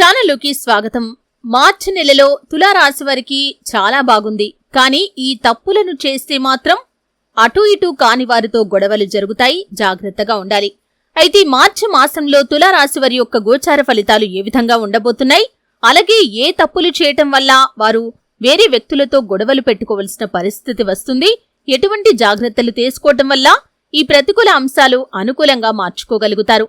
ఛానల్లోకి స్వాగతం. మార్చి నెలలో తులారాశి వారికి చాలా బాగుంది. కానీ ఈ తప్పులను చేస్తే మాత్రం అటు ఇటు కాని వారితో గొడవలు జరుగుతాయి. జాగ్రత్తగా ఉండాలి. అయితే మార్చి మాసంలో తులారాశి వారి యొక్క గోచార ఫలితాలు ఏ విధంగా ఉండబోతున్నాయి? అలాగే ఏ తప్పులు చేయటం వల్ల వారు వేరే వ్యక్తులతో గొడవలు పెట్టుకోవలసిన పరిస్థితి వస్తుంది? ఎటువంటి జాగ్రత్తలు తీసుకోవటం వల్ల ఈ ప్రతికూల అంశాలు అనుకూలంగా మార్చుకోగలుగుతారు?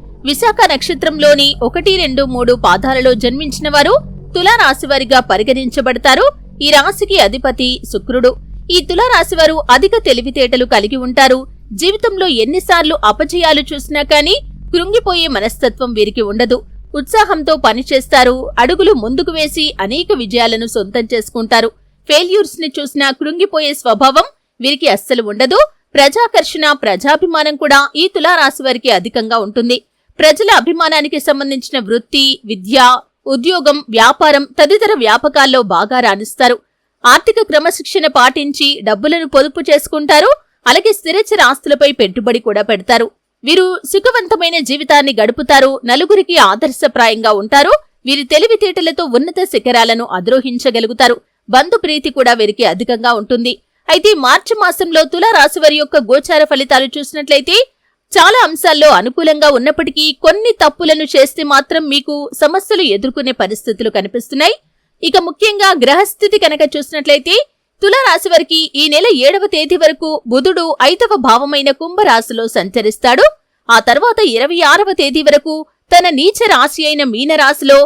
విశాఖ నక్షత్రంలోని ఒకటి రెండు మూడు పాదాలలో జన్మించిన వారు తులారాశి వారిగా పరిగణించబడతారు. ఈ రాశికి అధిపతి శుక్రుడు. ఈ తులారాశి వారు అధిక తెలివితేటలు కలిగి ఉంటారు. జీవితంలో ఎన్నిసార్లు అపజయాలు చూసినా కానీ కృంగిపోయే మనస్తత్వం వీరికి ఉండదు. ఉత్సాహంతో పనిచేస్తారు. అడుగులు ముందుకు వేసి అనేక విజయాలను సొంతం చేసుకుంటారు. ఫెయిల్యూర్స్ని చూసినా కృంగిపోయే స్వభావం వీరికి అస్సలు ఉండదు. ప్రజాకర్షణ ప్రజాభిమానం కూడా ఈ తులారాశి వారికి అధికంగా ఉంటుంది. ప్రజల అభిమానానికి సంబంధించిన వృత్తి విద్య ఉద్యోగం వ్యాపారం తదితర వ్యాపకాల్లో బాగా రాణిస్తారు. ఆర్థిక క్రమశిక్షణ పాటించి డబ్బులను పొదుపు చేసుకుంటారు. అలాగే స్థిరచర ఆస్తులపై పెట్టుబడి కూడా పెడతారు. వీరు సుఖవంతమైన జీవితాన్ని గడుపుతారు. నలుగురికి ఆదర్శప్రాయంగా ఉంటారు. వీరి తెలివితేటలతో ఉన్నత శిఖరాలను అధిరోహించగలుగుతారు. బంధు ప్రీతి కూడా వీరికి అధికంగా ఉంటుంది. అయితే మార్చి మాసంలో తులారాశివారి వారి యొక్క గోచార ఫలితాలు చూసినట్లయితే చాలా అంశాల్లో అనుకూలంగా ఉన్నప్పటికీ కొన్ని తప్పులను చేస్తే మాత్రం మీకు సమస్యలు ఎదుర్కొనే పరిస్థితులు కనిపిస్తున్నాయి. ఇక ముఖ్యంగా గ్రహస్థితి కనుక చూసినట్లయితే తులారాశి వారికి ఈ నెల ఏడవ తేదీ వరకు బుధుడు ఐదవ భావమైన కుంభరాశిలో సంచరిస్తాడు. ఆ తర్వాత ఇరవై ఆరవ తేదీ వరకు తన నీచ రాశి అయిన మీనరాశిలో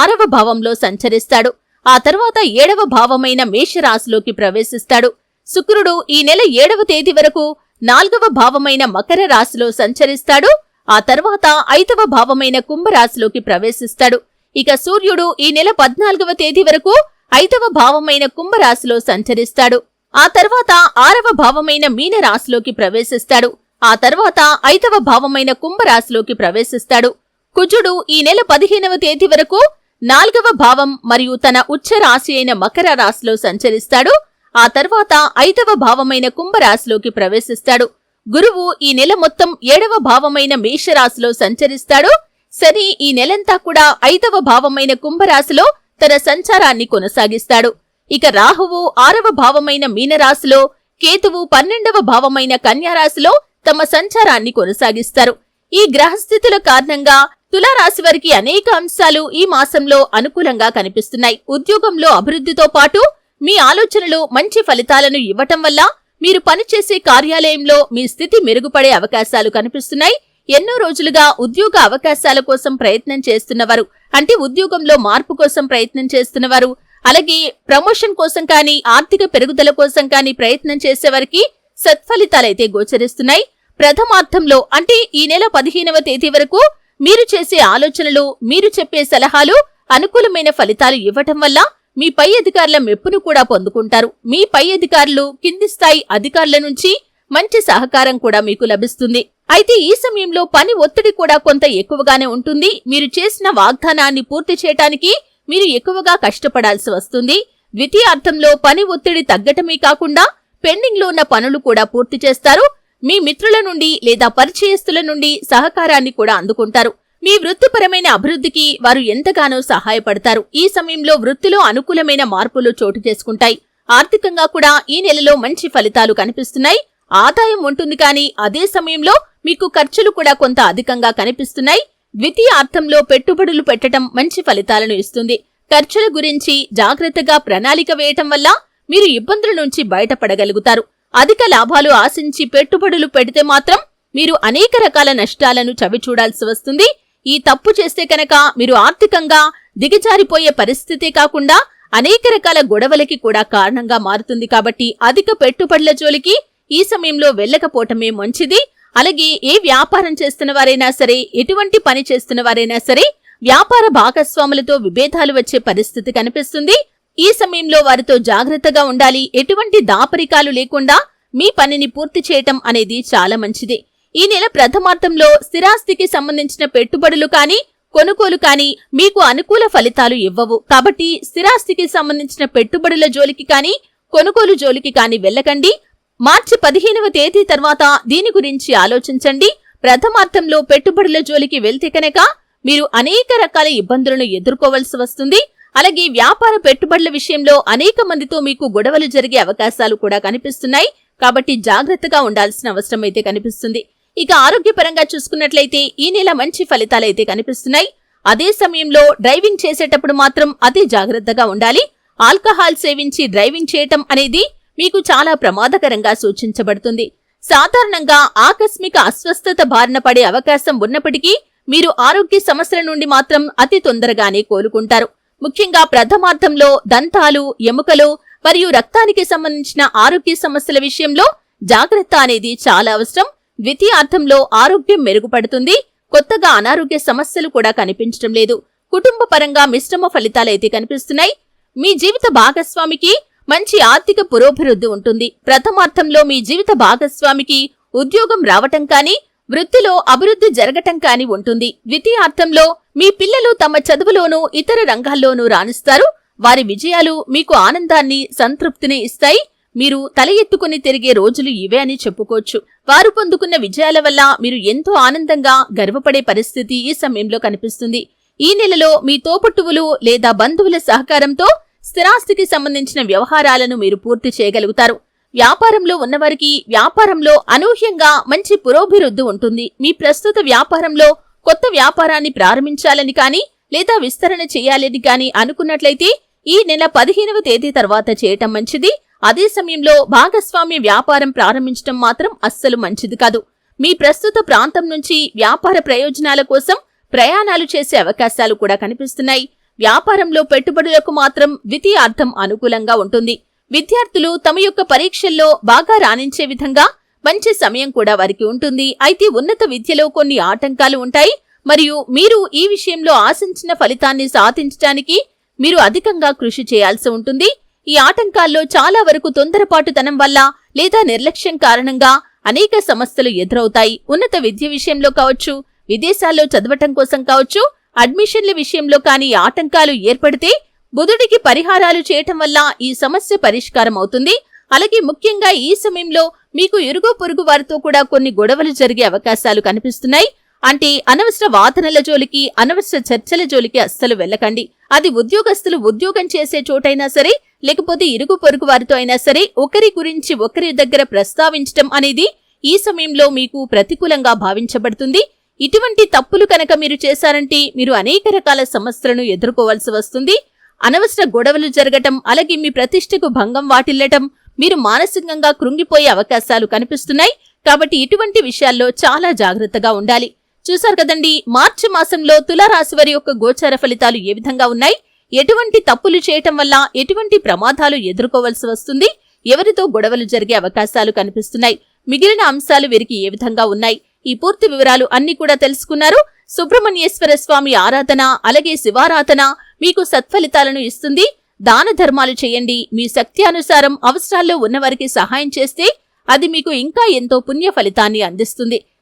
ఆరవ భావంలో సంచరిస్తాడు. ఆ తర్వాత ఏడవ భావమైన మేషరాశిలోకి ప్రవేశిస్తాడు. శుక్రుడు ఈ నెల ఏడవ తేదీ వరకు నాల్గవ భావమైన మకర రాశిలో సంచరిస్తాడు. ఆ తర్వాత ఐదవ భావమైన కుంభరాశిలోకి ప్రవేశిస్తాడు. ఇక సూర్యుడు ఈ నెల పద్నాలుగవ తేదీ వరకు ఐదవ భావమైన కుంభరాశిలో సంచరిస్తాడు. ఆ తర్వాత ఆరవ భావమైన మీనరాశిలోకి ప్రవేశిస్తాడు. ఆ తర్వాత ఐదవ భావమైన కుంభరాశిలోకి ప్రవేశిస్తాడు. కుజుడు ఈ నెల పదిహేనవ తేదీ వరకు నాల్గవ భావం మరియు తన ఉచ్చ రాశి అయిన మకర రాశిలో సంచరిస్తాడు. ఆ తర్వాత ఐదవ భావమైన కుంభరాశిలోకి ప్రవేశిస్తాడు. గురువు ఈ నెల మొత్తం ఏడవ భావమైన మేషరాశిలో సంచరిస్తాడు. శని ఈ నెలంతా కూడా ఐదవ భావమైన కుంభరాశిలో తన సంచారాన్ని కొనసాగిస్తాడు. ఇక రాహువు ఆరవ భావమైన మీనరాశిలో కేతువు పన్నెండవ భావమైన కన్యారాశిలో తమ సంచారాన్ని కొనసాగిస్తారు. ఈ గ్రహస్థితుల కారణంగా తులారాశి వారికి అనేక అంశాలు ఈ మాసంలో అనుకూలంగా కనిపిస్తున్నాయి. ఉద్యోగంలో అభివృద్ధితో పాటు మీ ఆలోచనలు మంచి ఫలితాలను ఇవ్వటం వల్ల మీరు పనిచేసే కార్యాలయంలో మీ స్థితి మెరుగుపడే అవకాశాలు కనిపిస్తున్నాయి. ఎన్నో రోజులుగా ఉద్యోగ అవకాశాల కోసం ప్రయత్నం చేస్తున్నవారు అంటే ఉద్యోగంలో మార్పు కోసం ప్రయత్నం చేస్తున్నవారు అలాగే ప్రమోషన్ కోసం కానీ ఆర్థిక పెరుగుదల కోసం కానీ ప్రయత్నం చేసేవారికి సత్ఫలితాలైతే గోచరిస్తున్నాయి. ప్రథమార్థంలో అంటే ఈ నెల పదిహేనవ తేదీ వరకు మీరు చేసే ఆలోచనలు మీరు చెప్పే సలహాలు అనుకూలమైన ఫలితాలు ఇవ్వటం వల్ల మీ పై అధికారుల మెప్పును కూడా పొందుకుంటారు. మీ పై అధికారులు కింది స్థాయి అధికారుల నుంచి మంచి సహకారం కూడా మీకు లభిస్తుంది. అయితే ఈ సమయంలో పని ఒత్తిడి కూడా కొంత ఎక్కువగానే ఉంటుంది. మీరు చేసిన వాగ్దానాన్ని పూర్తి చేయటానికి మీరు ఎక్కువగా కష్టపడాల్సి వస్తుంది. ద్వితీయార్థంలో పని ఒత్తిడి తగ్గటమే కాకుండా పెండింగ్లో ఉన్న పనులు కూడా పూర్తి చేస్తారు. మీ మిత్రుల నుండి లేదా పరిచయస్తుల నుండి సహకారాన్ని కూడా అందుకుంటారు. మీ వృత్తిపరమైన అభివృద్ధికి వారు ఎంతగానో సహాయపడతారు. ఈ సమయంలో వృత్తిలో అనుకూలమైన మార్పులు చోటు చేసుకుంటాయి. ఆర్థికంగా కూడా ఈ నెలలో మంచి ఫలితాలు కనిపిస్తున్నాయి. ఆదాయం ఉంటుంది కానీ అదే సమయంలో మీకు ఖర్చులు కూడా కొంత అధికంగా కనిపిస్తున్నాయి. ద్వితీయ అర్థంలో పెట్టుబడులు పెట్టడం మంచి ఫలితాలను ఇస్తుంది. ఖర్చుల గురించి జాగ్రత్తగా ప్రణాళిక వేయటం వల్ల మీరు ఇబ్బందుల నుంచి బయటపడగలుగుతారు. అధిక లాభాలు ఆశించి పెట్టుబడులు పెడితే మాత్రం మీరు అనేక రకాల నష్టాలను చవిచూడాల్సి వస్తుంది. ఈ తప్పు చేస్తే కనుక మీరు ఆర్థికంగా దిగజారిపోయే పరిస్థితే కాకుండా అనేక రకాల గొడవలకి కూడా కారణంగా మారుతుంది కాబట్టి అధిక పెట్టుబడుల జోలికి ఈ సమయంలో వెళ్ళకపోవటమే మంచిది. అలాగే ఏ వ్యాపారం చేస్తున్న వారైనా సరే ఎటువంటి పని చేస్తున్న వారైనా సరే వ్యాపార భాగస్వాములతో విభేదాలు వచ్చే పరిస్థితి కనిపిస్తుంది. ఈ సమయంలో వారితో జాగ్రత్తగా ఉండాలి. ఎటువంటి దాపరికాలు లేకుండా మీ పనిని పూర్తి చేయటం అనేది చాలా మంచిది. ఈ నెల ప్రథమార్థంలో స్థిరాస్తికి సంబంధించిన పెట్టుబడులు కానీ కొనుగోలు కానీ మీకు అనుకూల ఫలితాలు ఇవ్వవు. కాబట్టి స్థిరాస్తికి సంబంధించిన పెట్టుబడుల జోలికి కానీ కొనుగోలు జోలికి కానీ వెళ్ళకండి. మార్చి పదిహేనవ తేదీ తర్వాత దీని గురించి ఆలోచించండి. ప్రథమార్థంలో పెట్టుబడుల జోలికి వెళ్తే కనుక మీరు అనేక రకాల ఇబ్బందులను ఎదుర్కోవలసి వస్తుంది. అలాగే వ్యాపార పెట్టుబడుల విషయంలో అనేక మందితో మీకు గొడవలు జరిగే అవకాశాలు కూడా కనిపిస్తున్నాయి. కాబట్టి జాగ్రత్తగా ఉండాల్సిన అవసరం అయితే కనిపిస్తుంది. ఇక ఆరోగ్యపరంగా చూసుకున్నట్లయితే ఈ నెల మంచి ఫలితాలైతే కనిపిస్తున్నాయి. అదే సమయంలో డ్రైవింగ్ చేసేటప్పుడు మాత్రం అతి జాగ్రత్తగా ఉండాలి. ఆల్కహాల్ సేవించి డ్రైవింగ్ చేయటం అనేది మీకు చాలా ప్రమాదకరంగా సూచించబడుతుంది. సాధారణంగా ఆకస్మిక అస్వస్థత బారిన పడే అవకాశం ఉన్నప్పటికీ మీరు ఆరోగ్య సమస్యల నుండి మాత్రం అతి తొందరగానే కోలుకుంటారు. ముఖ్యంగా ప్రథమార్థంలో దంతాలు ఎముకలు మరియు రక్తానికి సంబంధించిన ఆరోగ్య సమస్యల విషయంలో జాగ్రత్త అనేది చాలా అవసరం. ద్వితీయార్థంలో ఆరోగ్యం మెరుగుపడుతుంది కొత్తగా అనారోగ్య సమస్యలు కూడా కనిపించడం లేదు. కుటుంబ పరంగా మిశ్రమ ఫలితాలైతే కనిపిస్తున్నాయి. మీ జీవిత భాగస్వామికి మంచి ఆర్థిక పురోభివృద్ధి ఉంటుంది. ప్రథమార్థంలో మీ జీవిత భాగస్వామికి ఉద్యోగం రావటం కానీ వృత్తిలో అభివృద్ధి జరగటం కానీ ఉంటుంది. ద్వితీయార్థంలో మీ పిల్లలు తమ చదువులోనూ ఇతర రంగాల్లోనూ రాణిస్తారు. వారి విజయాలు మీకు ఆనందాన్ని సంతృప్తిని ఇస్తాయి. మీరు తల ఎత్తుకుని తిరిగే రోజులు ఇవే అని చెప్పుకోవచ్చు. వారు పొందుకున్న విజయాల వల్ల మీరు ఎంతో ఆనందంగా గర్వపడే పరిస్థితి ఈ సమయంలో కనిపిస్తుంది. ఈ నెలలో మీ తోపుట్టువులు లేదా బంధువుల సహకారంతో స్థిరాస్తికి సంబంధించిన వ్యవహారాలను మీరు పూర్తి చేయగలుగుతారు. వ్యాపారంలో ఉన్నవారికి వ్యాపారంలో అనూహ్యంగా మంచి పురోభివృద్ధి ఉంటుంది. మీ ప్రస్తుత వ్యాపారంలో కొత్త వ్యాపారాన్ని ప్రారంభించాలని కానీ లేదా విస్తరణ చేయాలని కానీ అనుకున్నట్లయితే ఈ నెల పదిహేనవ తేదీ తర్వాత చేయటం మంచిది. అదే సమయంలో భాగస్వామ్య వ్యాపారం ప్రారంభించడం మాత్రం అస్సలు మంచిది కాదు. మీ ప్రస్తుత ప్రాంతం నుంచి వ్యాపార ప్రయోజనాల కోసం ప్రయాణాలు చేసే అవకాశాలు కూడా కనిపిస్తున్నాయి. వ్యాపారంలో పెట్టుబడులకు మాత్రం ద్వితీయార్థం అనుకూలంగా ఉంటుంది. విద్యార్థులు తమ యొక్క పరీక్షల్లో బాగా రాణించే విధంగా మంచి సమయం కూడా వారికి ఉంటుంది. అయితే ఉన్నత విద్యలో కొన్ని ఆటంకాలు ఉంటాయి. మరియు మీరు ఈ విషయంలో ఆశించిన ఫలితాన్ని సాధించడానికి మీరు అధికంగా కృషి చేయాల్సి ఉంటుంది. ఈ ఆటంకాల్లో చాలా వరకు తొందరపాటుతనం వల్ల లేదా నిర్లక్ష్యం కారణంగా అనేక సమస్యలు ఎదురవుతాయి. ఉన్నత విద్య విషయంలో కావచ్చు విదేశాల్లో చదవటం కోసం కావచ్చు అడ్మిషన్ల విషయంలో కానీ ఆటంకాలు ఏర్పడితే బుధుడికి పరిహారాలు చేయటం వల్ల ఈ సమస్య పరిష్కారం అవుతుంది. అలాగే ముఖ్యంగా ఈ సమయంలో మీకు ఇరుగు పొరుగు వారితో కూడా కొన్ని గొడవలు జరిగే అవకాశాలు కనిపిస్తున్నాయి. అంటే అనవసర వాదనల జోలికి అనవసర చర్చల జోలికి అస్సలు వెళ్ళకండి. అది ఉద్యోగస్తులు ఉద్యోగం చేసే చోటైనా సరే లేకపోతే ఇరుగు పొరుగు వారితో అయినా సరే ఒకరి గురించి ఒకరి దగ్గర ప్రస్తావించటం అనేది ఈ సమయంలో మీకు ప్రతికూలంగా భావించబడుతుంది. ఇటువంటి తప్పులు కనుక మీరు చేశారంటే మీరు అనేక రకాల సమస్యలను ఎదుర్కోవాల్సి వస్తుంది. అనవసర గొడవలు జరగటం అలాగే మీ ప్రతిష్టకు భంగం వాటిల్లటం మీరు మానసికంగా కృంగిపోయే అవకాశాలు కనిపిస్తున్నాయి. కాబట్టి ఇటువంటి విషయాల్లో చాలా జాగ్రత్తగా ఉండాలి. చూశారు కదండి మార్చి మాసంలో తులారాశి వారి యొక్క గోచార ఫలితాలు ఏ విధంగా ఉన్నాయి? ఎటువంటి తప్పులు చేయటం వల్ల ఎటువంటి ప్రమాదాలు ఎదుర్కోవలసి వస్తుంది? ఎవరితో గొడవలు జరిగే అవకాశాలు కనిపిస్తున్నాయి? మిగిలిన అంశాలు వీరికి ఏ విధంగా ఉన్నాయి? ఈ పూర్తి వివరాలు అన్ని కూడా తెలుసుకున్నారు. సుబ్రహ్మణ్యేశ్వర స్వామి ఆరాధన అలాగే శివారాధన మీకు సత్ఫలితాలను ఇస్తుంది. దాన ధర్మాలు చేయండి. మీ శక్తి అనుసారం అవసరాల్లో ఉన్నవారికి సహాయం చేస్తే అది మీకు ఇంకా ఎంతో పుణ్య ఫలితాన్ని అందిస్తుంది.